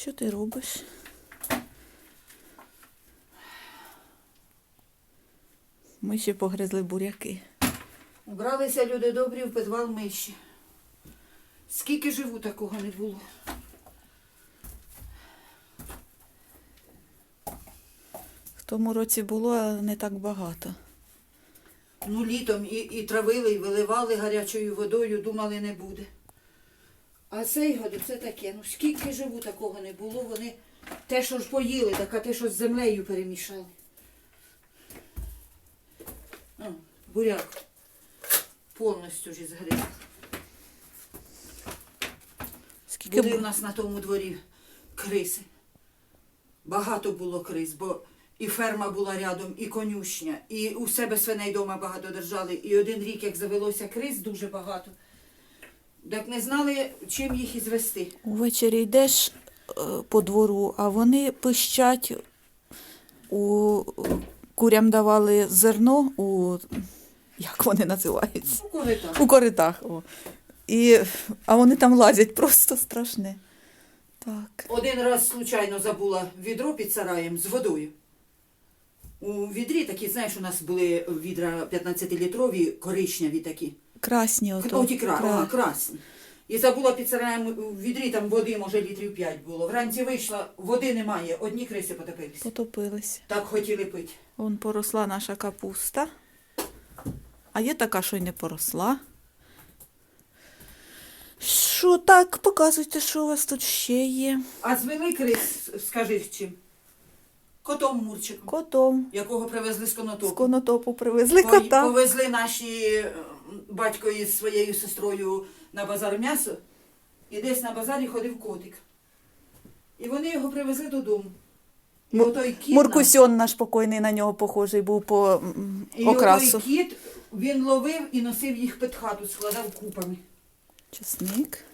Що ти робиш? Ми ще погризли буряки. Убралися люди добрі в підвал миші. Скільки живу, такого не було. В тому році було а не так багато. Ну, літом і, і травили, і виливали гарячою водою, думали, не буде. А цей год це таке. Ну скільки живу, такого не було. Вони те, що ж поїли, так а те, що з землею перемішали. О, буряк. Повністю ж згрив. Скільки Були бу- в нас на тому дворі криси. Багато було крис, бо і ферма була рядом, і конюшня, і у себе свиней дома багато держали. І один рік, як завелося крис, дуже багато. Так не знали, чим їх і звести. Увечері йдеш е, по двору, а вони пищать. У курям давали зерно у як вони називаються? Коли так. У коритах. О. І, а вони там лазять просто страшне. Так. Один раз случайно забула відро під сараєм з водою. У відрі такі, знаєш, у нас були відра 15-літрові, коричневі такі. Красні ото. Оті кра... Кра- ага, красні. І забула під сараєм у відрі, там води, може, літрів 5 було. Вранці вийшла, води немає, одні криси потопились. Потопилися. Так хотіли пити. Вон поросла наша капуста. А є така, що й не поросла. Що так, показуйте, що у вас тут ще є. А звели крис, скажи з чим? Котом Мурчиком, Котом. якого привезли з З конотопу. конотопу привезли кота. Повезли наші е, батько із своєю сестрою на базар м'ясо, і десь на базарі ходив котик. І вони його привезли додому. І Му- отой кіт Муркусьон наш покойний на нього похожий був по м, І окрасу. отой кіт, він ловив і носив їх під хату, складав купами. Чесник.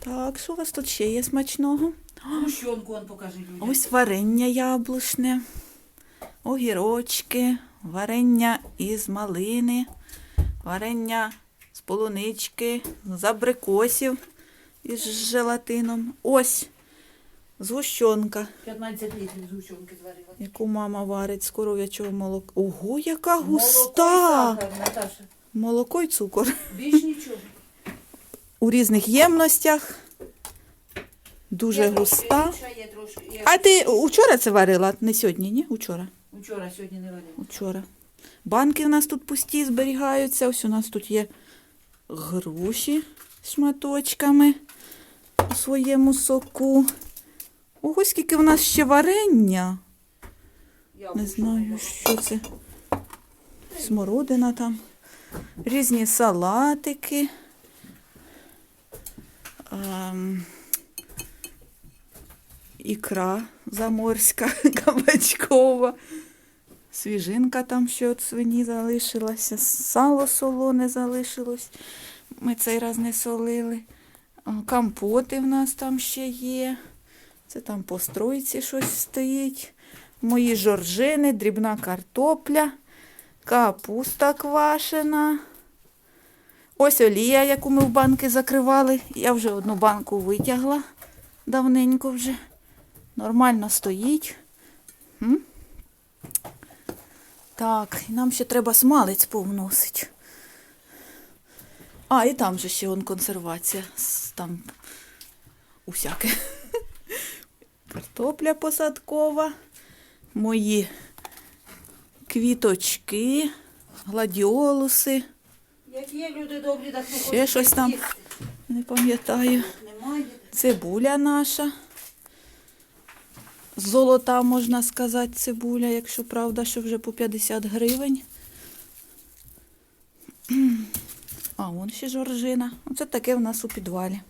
Так, що у вас тут ще є смачного? Гущонку он покаже людям. Ось варення яблучне, огірочки, варення із малини, варення з полунички, з абрикосів із желатином. Ось згущенка, 15 літрів з гущонки зварила. яку мама варить з коров'ячого молока. Ого, яка Молоко і густа! сахар, Наташа. Молоко й цукор. Більш нічого. У різних ємностях. Дуже густа. А ти учора це варила? Не сьогодні, ні? Учора. Вчора, сьогодні не варила. Учора. Банки в нас тут пусті зберігаються. Ось у нас тут є груші з шматочками у своєму соку. Ого, скільки в нас ще варення. Не знаю, що це. Смородина там. Різні салатики. Ем, ікра заморська, кабачкова. Свіжинка там ще від свині залишилася, сало солоне залишилось. Ми цей раз не солили. Компоти в нас там ще є. Це там по стройці щось стоїть. Мої жоржини, дрібна картопля, капуста квашена. Ось олія, яку ми в банки закривали. Я вже одну банку витягла давненько вже. Нормально стоїть. М? Так, і нам ще треба смалець повносити. А, і там же ще он консервація. Там усяке. Картопля посадкова, мої квіточки, гладіолуси. Як є люди добрі, так не Ще щось там. Не пам'ятаю. Цибуля наша. Золота, можна сказати, цибуля, якщо правда, що вже по 50 гривень. А, вон ще жоржина. Оце таке в нас у підвалі.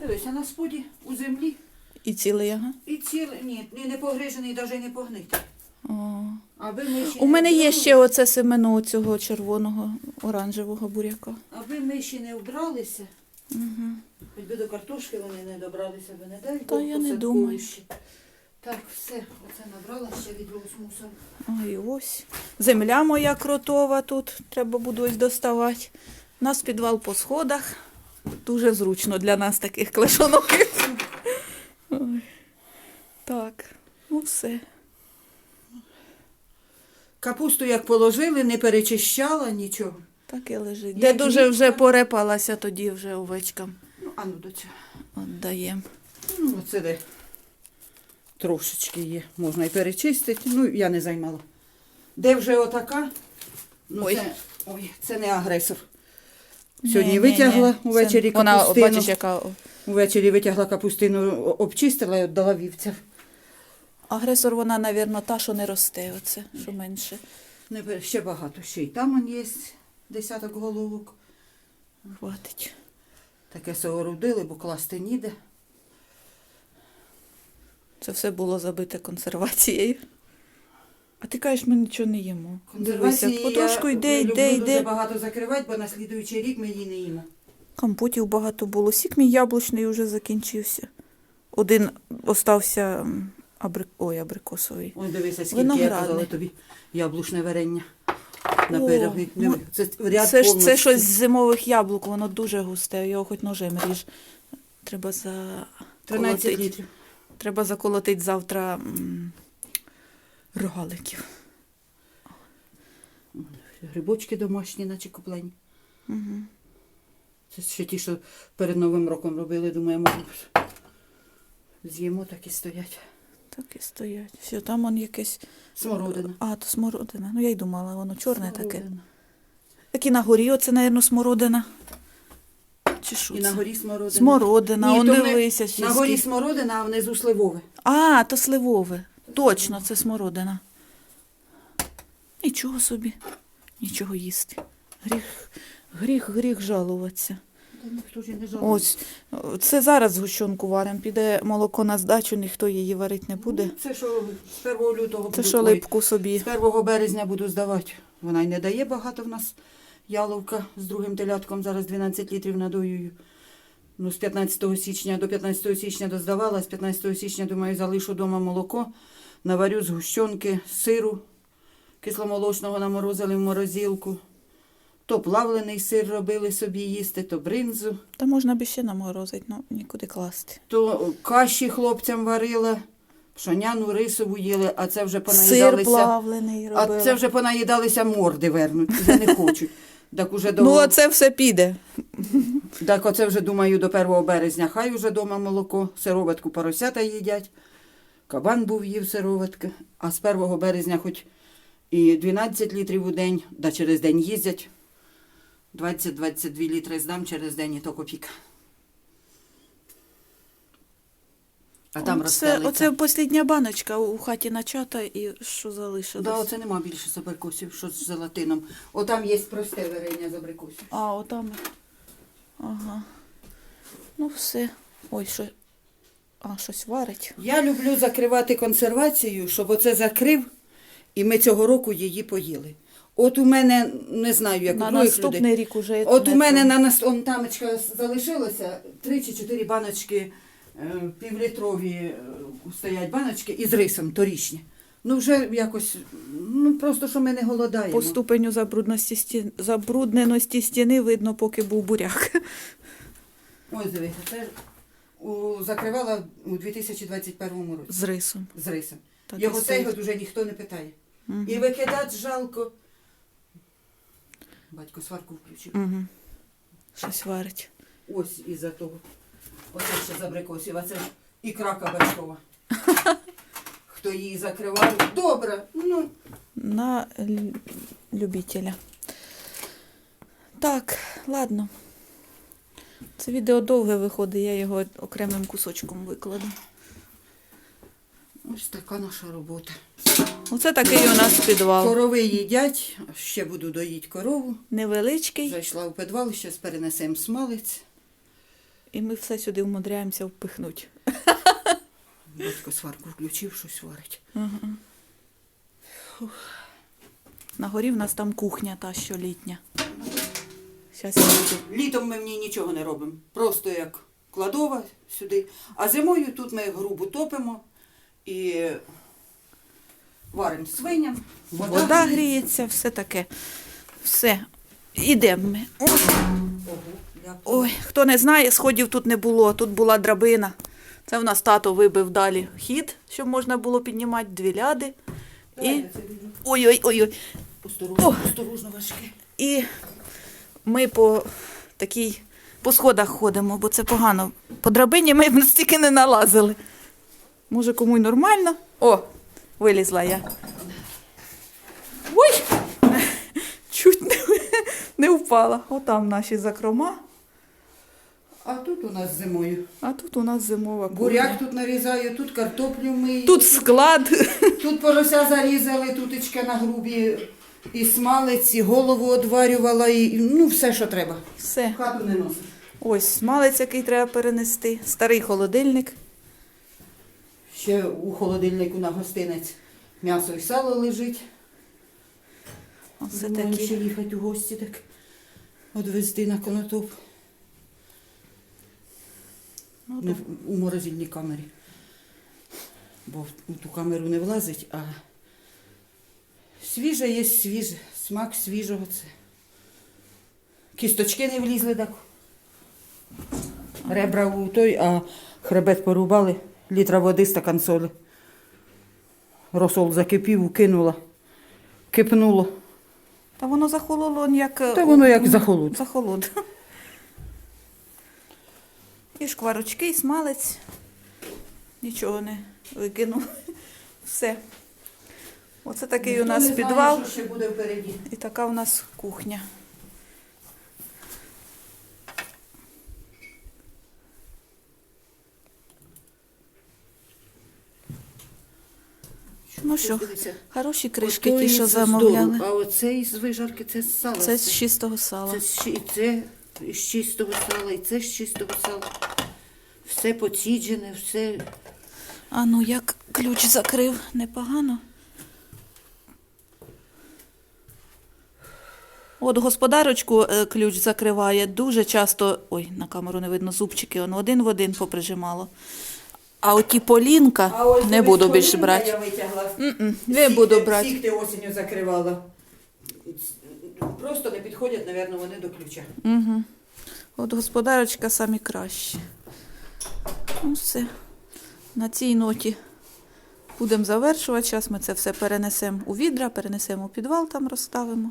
Дивись, а на споді у землі. І цілий, ага. І цілий, ні, не погрижений, навіть не погнитий. О. Аби ми ще У не мене є вбрали- ще оце семено цього червоного оранжевого буряка. Аби ми ще не вбралися, Угу. хоч би до картошки вони не добралися, би не дай Та я не думаю. Так, все, оце набрала ще відро з мусором. І ось. Земля моя кротова тут. Треба буде ось доставати. У нас підвал по сходах. Дуже зручно для нас таких клешонок. Ой. Так, ну все. Капусту як положили, не перечищала нічого. Так і лежить. Де дуже вже порепалася, тоді вже овечкам Ну, а ну до цього. віддаємо. Ну, оце де трошечки є. Можна і перечистити. Ну, я не займала. Де вже отака? Ну, Ой. Це, ой, це не агресор. Сьогодні Ні, ні, витягла ні. увечері Це Вона, капустину. бачиш, яка Увечері витягла капустину, о- обчистила і віддала вівцям. агресор, вона, мабуть, та, що не росте, оце, що менше. Не ще багато. Ще й там он є десяток головок. Хватить. Таке соорудили, бо класти ніде. Це все було забите консервацією. А ти кажеш, ми нічого не їмо. Консервації Дивися, потрошку я йде, люблю йде, дуже йде. багато закривати, бо на слідуючий рік ми її не їмо. Компотів багато було. Сік мій яблучний вже закінчився. Один остався м, абри... Ой, абрикосовий. Ось дивися, скільки я Виноградний. казала тобі яблучне варення на ну, Це ряд Це ж це щось з зимових яблук, воно дуже густе, його хоч ножем ріж. Треба за 13 літрів. Треба заколотити завтра м, рогаликів. Грибочки домашні, наче куплені. Угу. Це ще ті, що перед Новим роком робили, думаю, з'їмо, так і стоять. Так і стоять. Все, там он якесь. Смородина. А, то смородина. Ну я й думала, воно чорне таке. Так і на горі, оце, мабуть, смородина. Чи що І це? на горі смородина. Смородина, Ні, он то дивися. ще На горі скільки. смородина, а внизу сливове. А, то сливове. Точно, це смородина. Нічого собі. Нічого їсти. Гріх, гріх, гріх жалуватися. Ось, це зараз згущенку варимо. Піде молоко на здачу, ніхто її варити не буде. Ну, Це що з 1 лютого Це буду- що липку собі. З 1 березня буду здавати. Вона й не дає багато в нас. Яловка з другим телятком зараз 12 літрів надоюю. Ну, з 15 січня до 15 січня доздавала, з 15 січня, думаю, залишу вдома молоко, наварю згущенки, сиру кисломолочного наморозили в морозилку. То плавлений сир робили собі їсти, то бринзу, Та можна би ще наморозити, ну нікуди класти. то каші хлопцям варила, пшоняну рисову їли, а це вже Сир понаїдалися. плавлений робила. А це вже понаїдалися морди вернуть, вже не хочуть. Так уже до Ну, оце все піде. так оце вже думаю до 1 березня. Хай уже дома молоко, сироватку поросята їдять. Кабан був їв сироватки, а з 1 березня хоч і 12 літрів у день, да через день їздять. 20-22 літри здам через день і то копійка. А там розстелиться. оце послідня баночка у хаті начата і що залишилось. Да, оце нема більше з абрикосів, що з желатином. Отам є просте варення з абрикосів. А, отам. Ага. Ну, все. Ой, що. А, щось варить. Я люблю закривати консервацію, щоб оце закрив, і ми цього року її поїли. От у мене, не знаю, як На у других наступний людей. рік уже. От у мене на нас он тамочка залишилося три чи чотири баночки, е, півлітрові е, стоять баночки із рисом торічні. Ну вже якось, ну просто що ми не голодаємо. По ступеню забрудності стін... забрудненості стіни видно, поки був буряк. Ось дивіться, це у, закривала у 2021 році З рисом. з рисом. Так і Його цей стоїть. год уже ніхто не питає. І викидати жалко. Батько сварку включив. Угу. Щось варить. Ось із-за того. Оце ще з абрикосів, а це ж ікра кабачкова. Хто її закривав? Добре. Ну, На любителя. Так, ладно. Це відео довге виходить, я його окремим кусочком викладу. ось така наша робота. Оце такий у нас підвал. Корови їдять, ще буду доїти корову. Невеличкий, Зайшла в підвал, зараз перенесемо смалець. і ми все сюди вмудряємося впихнути. Батько сварку включив, щось варить. Угу. На горі в нас там кухня та що літня. Зараз я буду. Літом ми в ній нічого не робимо. Просто як кладова сюди. А зимою тут ми грубу топимо і варимо свиням. Вода гріється, все таке. Все. ідемо ми. Ой, хто не знає, сходів тут не було. Тут була драбина. Це в нас тато вибив далі хід, щоб можна було піднімати дві ляди. І. Ой-ой-ой. Осторожно, осторожно, важке. І ми по такій по сходах ходимо, бо це погано. По драбині ми б настільки не налазили. Може, кому й нормально? О, вилізла я. Ой! Чуть не, не впала. Отам наші закрома, А тут у нас зимою. а тут у нас зимова кухня. Буряк тут нарізаю, тут картоплю мию. Тут склад. Тут порося зарізали, тутечка на грубі, і смалець, і голову одварювала, і ну все, що треба. Все. Хату не носиш. Ось малець, який треба перенести. Старий холодильник. Ще у холодильнику на гостинець м'ясо і сало лежить. Оце такі. ще їхати у гості, так одвезти на конотоп. Ну, в- у морозильній камері. Бо в ту камеру не влазить, а свіже є свіже, смак свіжого це. Кісточки не влізли так. Ребра у той, а хребет порубали, літра води, стакан солі. Росол закипів, укинула, кипнуло. Та воно захололо як. е, Та воно як захолод. Захолод. І шкварочки, і смалець. Нічого не викинув. Все. Оце такий Ніхто у нас не знає, підвал що ще буде впереді. і така у нас кухня. Ну що, хороші кришки ті, що замовляли. А оцей з вижарки це з сала. Це з чистого сала. Це, з і це з чистого сала, і це з чистого сала. Все поціджене, все. А ну як ключ закрив, непогано. От господарочку е, ключ закриває дуже часто. Ой, на камеру не видно зубчики, воно один в один поприжимало. А оті полінка не буду більше брати. Я витягла. М-м, Не буду брати. Всіх ти осінню закривала. Просто не підходять, мабуть, вони до ключа. Угу. От господарочка самі кращі. Ну все. На цій ноті будемо завершувати. Зараз ми це все перенесемо у відра, перенесемо у підвал, там розставимо.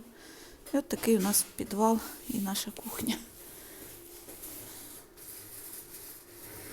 І от такий у нас підвал і наша кухня.